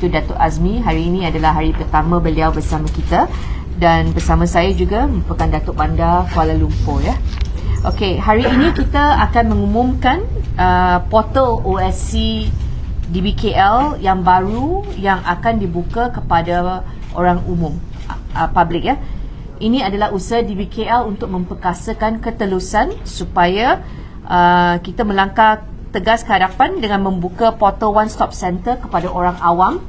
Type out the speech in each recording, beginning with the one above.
Itu Datuk Azmi hari ini adalah hari pertama beliau bersama kita dan bersama saya juga merupakan Datuk Bandar Kuala Lumpur ya. Okey, hari ini kita akan mengumumkan uh, portal OSC DBKL yang baru yang akan dibuka kepada orang umum uh, public ya. Ini adalah usaha DBKL untuk memperkasakan ketelusan supaya uh, kita melangkah tegas ke hadapan dengan membuka portal One Stop Center kepada orang awam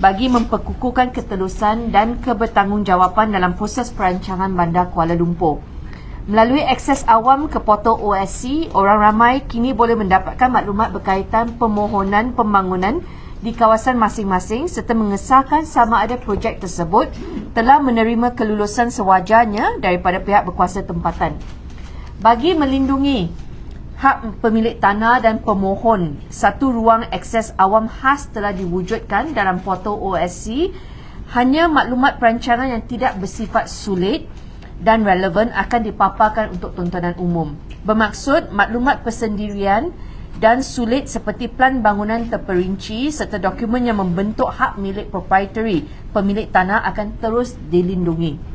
bagi memperkukuhkan ketelusan dan kebertanggungjawapan dalam proses perancangan bandar Kuala Lumpur. Melalui akses awam ke portal OSC, orang ramai kini boleh mendapatkan maklumat berkaitan permohonan pembangunan di kawasan masing-masing serta mengesahkan sama ada projek tersebut telah menerima kelulusan sewajarnya daripada pihak berkuasa tempatan. Bagi melindungi hak pemilik tanah dan pemohon, satu ruang akses awam khas telah diwujudkan dalam portal OSC. Hanya maklumat perancangan yang tidak bersifat sulit dan relevan akan dipaparkan untuk tontonan umum. Bermaksud maklumat persendirian dan sulit seperti plan bangunan terperinci serta dokumen yang membentuk hak milik proprietary pemilik tanah akan terus dilindungi.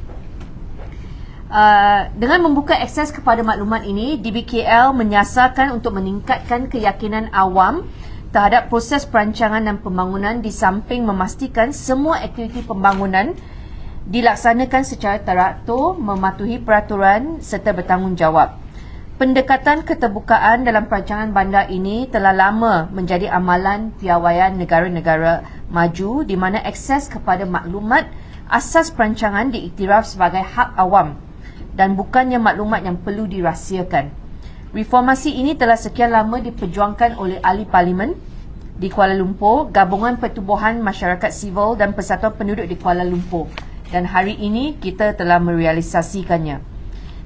Uh, dengan membuka akses kepada maklumat ini, DBKL menyasarkan untuk meningkatkan keyakinan awam terhadap proses perancangan dan pembangunan di samping memastikan semua aktiviti pembangunan dilaksanakan secara teratur, mematuhi peraturan serta bertanggungjawab. Pendekatan keterbukaan dalam perancangan bandar ini telah lama menjadi amalan piawaian negara-negara maju di mana akses kepada maklumat asas perancangan diiktiraf sebagai hak awam dan bukannya maklumat yang perlu dirahsiakan. Reformasi ini telah sekian lama diperjuangkan oleh ahli parlimen di Kuala Lumpur, Gabungan Pertubuhan Masyarakat Sivil dan Persatuan Penduduk di Kuala Lumpur dan hari ini kita telah merealisasikannya.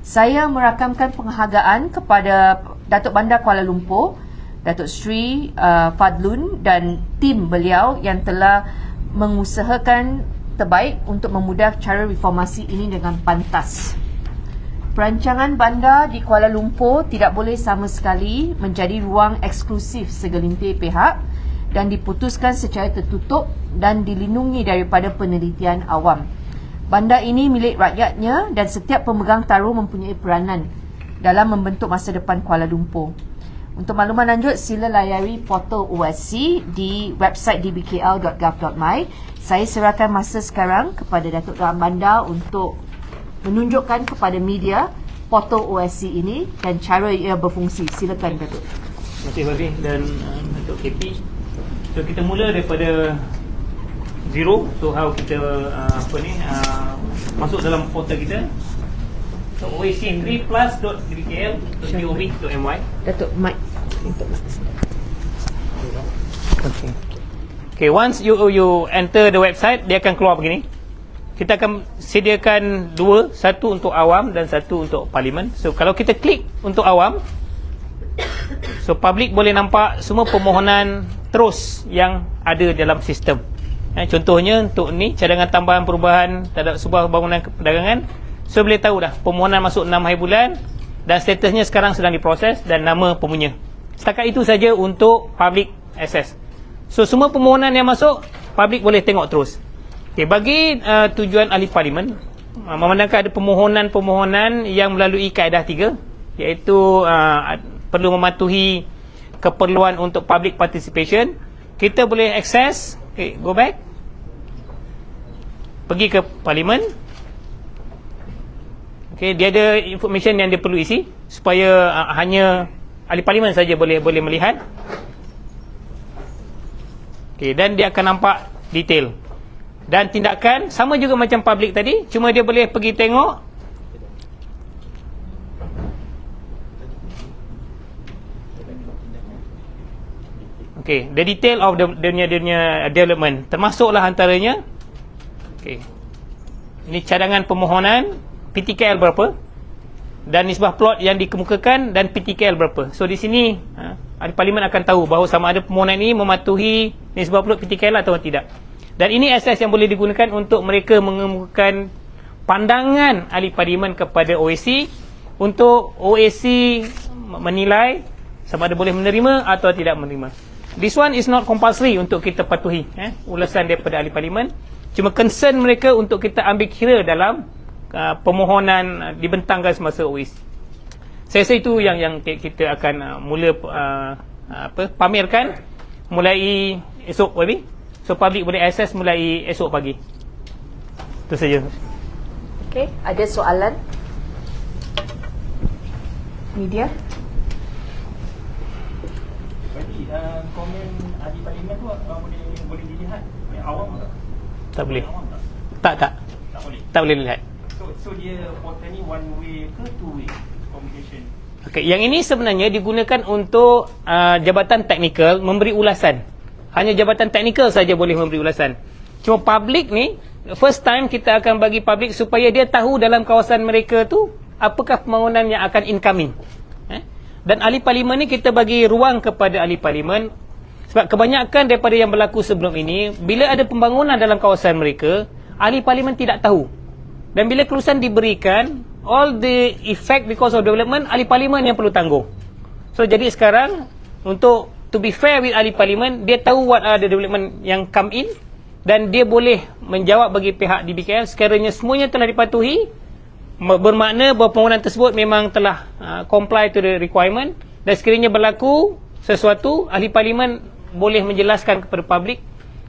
Saya merakamkan penghargaan kepada Datuk Bandar Kuala Lumpur, Datuk Sri uh, Fadlun dan tim beliau yang telah mengusahakan terbaik untuk memudah cara reformasi ini dengan pantas. Perancangan bandar di Kuala Lumpur tidak boleh sama sekali menjadi ruang eksklusif segelintir pihak dan diputuskan secara tertutup dan dilindungi daripada penelitian awam. Bandar ini milik rakyatnya dan setiap pemegang taruh mempunyai peranan dalam membentuk masa depan Kuala Lumpur. Untuk makluman lanjut, sila layari portal OSC di website dbkl.gov.my. Saya serahkan masa sekarang kepada Datuk Tuan Bandar untuk menunjukkan kepada media portal OSC ini dan cara ia berfungsi. Silakan Datuk. Terima kasih Babi dan uh, Datuk KP. So kita mula daripada zero so how kita uh, apa ni uh, masuk dalam portal kita so oac3plus.dbkl.gov.my Datuk Mike untuk Mike. okay. okay once you you enter the website dia akan keluar begini kita akan sediakan dua satu untuk awam dan satu untuk parlimen so kalau kita klik untuk awam so public boleh nampak semua permohonan terus yang ada dalam sistem Eh, contohnya untuk ni cadangan tambahan perubahan terhadap sebuah bangunan perdagangan. So boleh tahu dah permohonan masuk 6 hari bulan dan statusnya sekarang sedang diproses dan nama pemunya. Setakat itu saja untuk public access. So semua permohonan yang masuk public boleh tengok terus. Okay, bagi uh, tujuan ahli parlimen uh, memandangkan ada permohonan-permohonan yang melalui kaedah tiga iaitu uh, perlu mematuhi keperluan untuk public participation kita boleh access Okay, go back. Pergi ke parlimen. Okay, dia ada information yang dia perlu isi supaya uh, hanya ahli parlimen saja boleh boleh melihat. Okay, dan dia akan nampak detail. Dan tindakan sama juga macam public tadi, cuma dia boleh pergi tengok Okay, the detail of the dunia dunia development termasuklah antaranya. Okay, ini cadangan permohonan PTKL berapa dan nisbah plot yang dikemukakan dan PTKL berapa. So di sini ha, parlimen akan tahu bahawa sama ada permohonan ini mematuhi nisbah plot PTKL atau tidak. Dan ini asas yang boleh digunakan untuk mereka mengemukakan pandangan ahli parlimen kepada OAC untuk OAC menilai sama ada boleh menerima atau tidak menerima. this one is not compulsory untuk kita patuhi eh, ulasan daripada ahli parlimen cuma concern mereka untuk kita ambil kira dalam uh, permohonan uh, dibentangkan semasa OIC saya rasa itu yang yang kita akan uh, mula uh, apa pamerkan mulai esok baby so public boleh akses mulai esok pagi itu saja Okey, ada soalan? Media? Jadi uh, komen ahli parlimen tu uh, boleh boleh dilihat yang awam tak? tak boleh Awam tak? tak tak Tak boleh. tak boleh lihat So so dia portal ni one way ke two way communication? Okey, yang ini sebenarnya digunakan untuk uh, jabatan teknikal memberi ulasan. Hanya jabatan teknikal saja boleh memberi ulasan. Cuma public ni first time kita akan bagi public supaya dia tahu dalam kawasan mereka tu apakah pembangunan yang akan incoming. Eh? Dan ahli parlimen ni kita bagi ruang kepada ahli parlimen sebab kebanyakan daripada yang berlaku sebelum ini bila ada pembangunan dalam kawasan mereka ahli parlimen tidak tahu. Dan bila kelulusan diberikan, all the effect because of development, ahli parlimen yang perlu tanggung. So, jadi sekarang, untuk to be fair with ahli parlimen, dia tahu what are the development yang come in dan dia boleh menjawab bagi pihak DBKL sekiranya semuanya telah dipatuhi bermakna bahawa pembangunan tersebut memang telah uh, comply to the requirement dan sekiranya berlaku sesuatu ahli parlimen boleh menjelaskan kepada publik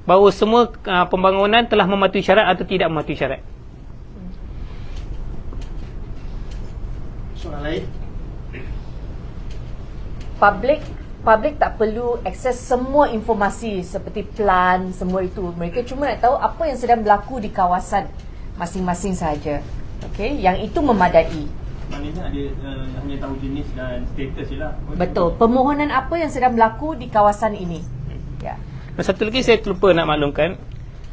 bahawa semua uh, pembangunan telah mematuhi syarat atau tidak mematuhi syarat. Soalan lain? Public public tak perlu akses semua informasi seperti plan semua itu. Mereka cuma nak tahu apa yang sedang berlaku di kawasan masing-masing saja. Okey, yang itu memadai. Maknanya ada uh, hanya tahu jenis dan status je lah. Betul. Permohonan apa yang sedang berlaku di kawasan ini. Ya. Dan satu lagi saya terlupa nak maklumkan,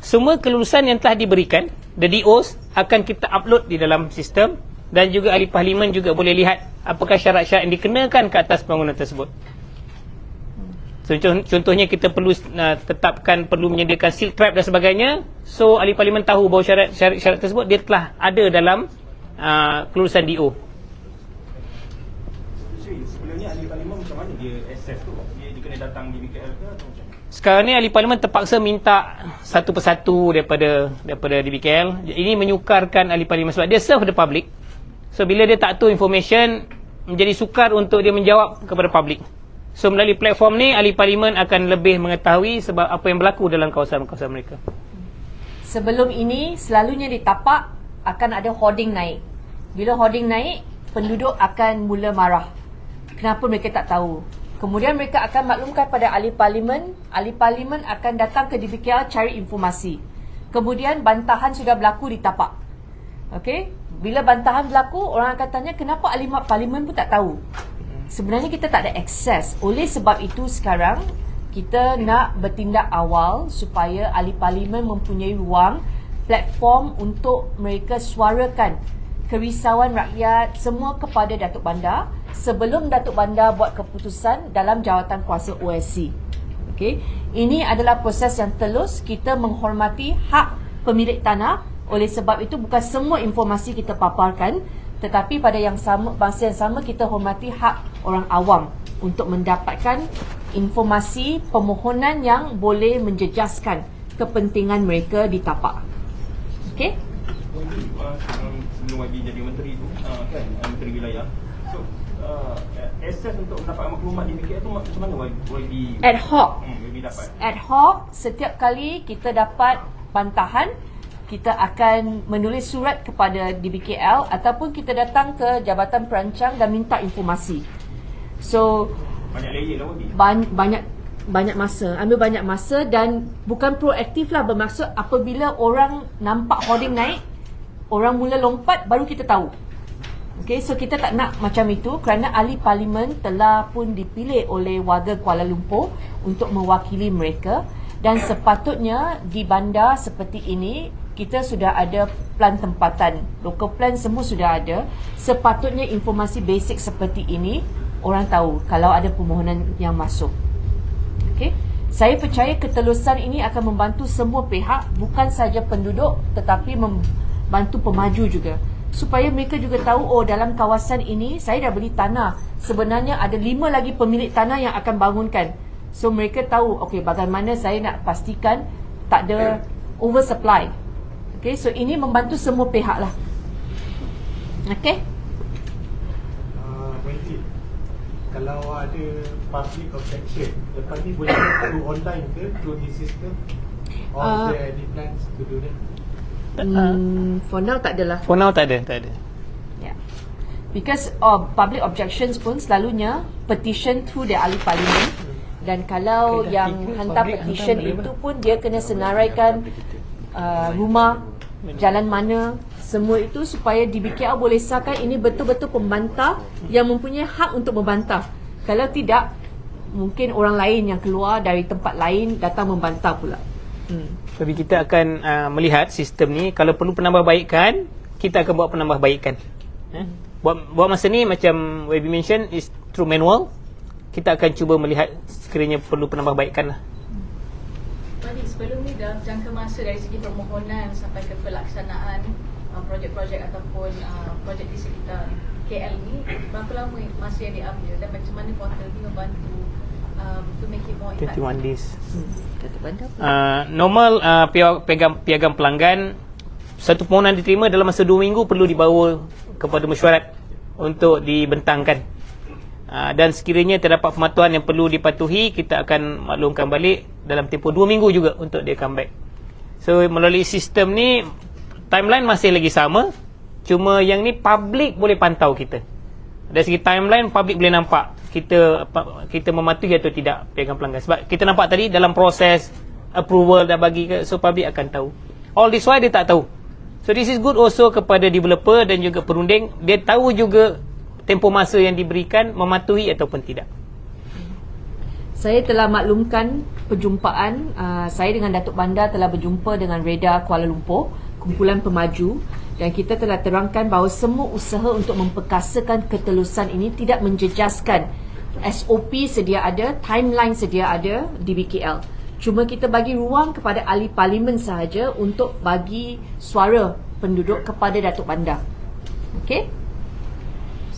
semua kelulusan yang telah diberikan, the DOs akan kita upload di dalam sistem dan juga ahli parlimen juga boleh lihat apakah syarat-syarat yang dikenakan ke atas bangunan tersebut. So, contoh- contohnya kita perlu uh, tetapkan perlu menyediakan seal trap dan sebagainya. So ahli parlimen tahu bahawa syarat-syarat tersebut dia telah ada dalam uh, kelulusan DO. So, sebelum ni ahli parlimen macam mana dia access tu? Dia, dia kena datang di BKL ke atau macam mana? Sekarang ni ahli parlimen terpaksa minta satu persatu daripada daripada DBKL. Ini menyukarkan ahli parlimen sebab dia serve the public. So bila dia tak tahu information menjadi sukar untuk dia menjawab kepada public. So melalui platform ni ahli parlimen akan lebih mengetahui sebab apa yang berlaku dalam kawasan-kawasan mereka. Sebelum ini selalunya di tapak akan ada hoarding naik. Bila hoarding naik, penduduk akan mula marah. Kenapa mereka tak tahu? Kemudian mereka akan maklumkan pada ahli parlimen, ahli parlimen akan datang ke DBKL cari informasi. Kemudian bantahan sudah berlaku di tapak. Okey? Bila bantahan berlaku, orang akan tanya kenapa ahli parlimen pun tak tahu. Sebenarnya kita tak ada akses. Oleh sebab itu sekarang kita nak bertindak awal supaya ahli parlimen mempunyai ruang platform untuk mereka suarakan kerisauan rakyat semua kepada Datuk Bandar sebelum Datuk Bandar buat keputusan dalam jawatan kuasa OSC. Okey. Ini adalah proses yang telus kita menghormati hak pemilik tanah oleh sebab itu bukan semua informasi kita paparkan tetapi pada yang sama masa yang sama kita hormati hak orang awam untuk mendapatkan informasi permohonan yang boleh menjejaskan kepentingan mereka di tapak. Okey? Sebelum, YB jadi menteri tu, uh, kan, menteri wilayah. So, uh, untuk mendapat maklumat di BKL tu macam mana YB? Ad hoc. Hmm. Ad hoc setiap kali kita dapat bantahan kita akan menulis surat kepada DBKL ataupun kita datang ke Jabatan Perancang dan minta informasi. So Banyak layer lah ban- banyak banyak masa, ambil banyak masa dan bukan proaktif lah bermaksud apabila orang nampak hoarding naik, orang mula lompat baru kita tahu. Okay, so kita tak nak macam itu kerana ahli parlimen telah pun dipilih oleh warga Kuala Lumpur untuk mewakili mereka dan sepatutnya di bandar seperti ini kita sudah ada plan tempatan, local plan semua sudah ada. Sepatutnya informasi basic seperti ini orang tahu kalau ada permohonan yang masuk. Okey. Saya percaya ketelusan ini akan membantu semua pihak, bukan saja penduduk tetapi membantu pemaju juga. Supaya mereka juga tahu, oh dalam kawasan ini saya dah beli tanah. Sebenarnya ada lima lagi pemilik tanah yang akan bangunkan. So mereka tahu okay bagaimana saya nak pastikan tak ada oversupply. Okay, so ini membantu semua pihak lah. Okay. Uh, Wendy, kalau ada public objection, lepas ni boleh through online ke through the system? Or Uh, there any plans to do that? Hmm, for now tak adalah. For now tak ada, tak ada. Yeah. Because of public objections pun selalunya petition through the ahli parlimen dan kalau Okay, yang hantar petition hantar itu pun dia kena senaraikan uh, rumah, jalan mana, semua itu supaya DBKR boleh sahkan ini betul-betul pembantah yang mempunyai hak untuk membantah. Kalau tidak, mungkin orang lain yang keluar dari tempat lain datang membantah pula. Hmm. Tapi kita akan uh, melihat sistem ni kalau perlu penambahbaikan, kita akan buat penambahbaikan. Eh? Buat buat masa ni macam Webby mention is through manual. Kita akan cuba melihat sekiranya perlu penambahbaikan lah. Sebelum ni dalam jangka masa dari segi permohonan sampai ke pelaksanaan uh, projek-projek ataupun uh, projek di sekitar KL ni berapa lama masa yang diambil dan macam mana portal ni membantu um, to make it more effective 21 days. Hmm. Uh, normal uh, piagam, piagam, piagam pelanggan satu permohonan diterima dalam masa 2 minggu perlu dibawa kepada mesyuarat untuk dibentangkan. Uh, dan sekiranya terdapat pematuhan yang perlu dipatuhi, kita akan maklumkan balik dalam tempoh 2 minggu juga untuk dia come back. So melalui sistem ni timeline masih lagi sama, cuma yang ni public boleh pantau kita. Dari segi timeline public boleh nampak kita kita mematuhi atau tidak piagam pelanggan. Sebab kita nampak tadi dalam proses approval dah bagi ke so public akan tahu. All this while dia tak tahu. So this is good also kepada developer dan juga perunding dia tahu juga tempoh masa yang diberikan mematuhi ataupun tidak. Saya telah maklumkan perjumpaan uh, saya dengan Datuk Bandar telah berjumpa dengan Reda Kuala Lumpur, kumpulan pemaju dan kita telah terangkan bahawa semua usaha untuk memperkasakan ketelusan ini tidak menjejaskan SOP sedia ada, timeline sedia ada di BKL. Cuma kita bagi ruang kepada ahli parlimen sahaja untuk bagi suara penduduk kepada Datuk Bandar. Okey?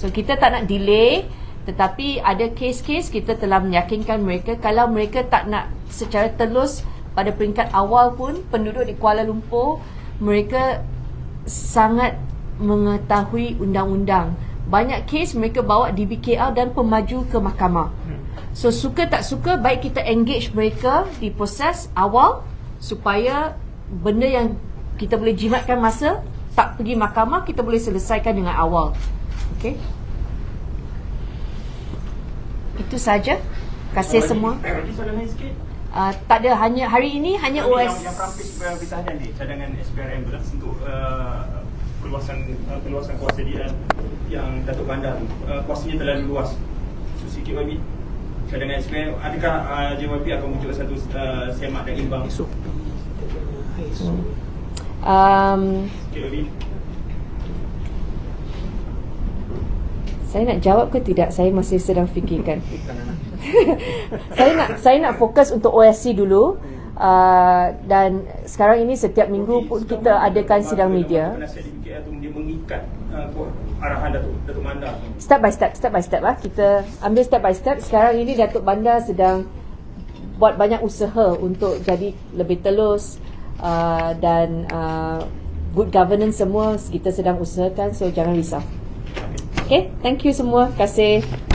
So kita tak nak delay tetapi ada kes-kes kita telah meyakinkan mereka kalau mereka tak nak secara telus pada peringkat awal pun penduduk di Kuala Lumpur mereka sangat mengetahui undang-undang. Banyak kes mereka bawa DBKR dan pemaju ke mahkamah. So suka tak suka baik kita engage mereka di proses awal supaya benda yang kita boleh jimatkan masa tak pergi mahkamah kita boleh selesaikan dengan awal. Okay? Itu saja. Terima kasih semua. Lagi soalan lain sikit. Uh, tak ada hanya hari ini hanya Yang- OS Yang prampis uh, pisahan ni cadangan SPRM tu lah untuk uh, perluasan uh, perluasan kuasa dia yang Datuk Bandar tu uh, kuasanya terlalu luas. So sikit YB cadangan SPRM adakah uh, JYP akan munculkan satu uh, semak dan imbang Esok. Esok. um, sikit YB saya nak jawab ke tidak? Saya masih sedang fikirkan. Saya nak saya nak fokus untuk OSC dulu. Uh, dan sekarang ini setiap minggu pun kita adakan sidang media. uh, step by step step by step lah kita ambil step by step. Sekarang ini Datuk Bandar sedang buat banyak usaha untuk jadi lebih telus uh, dan uh, good governance semua. Kita sedang usahakan so jangan risau okay thank you semua. Terima kasih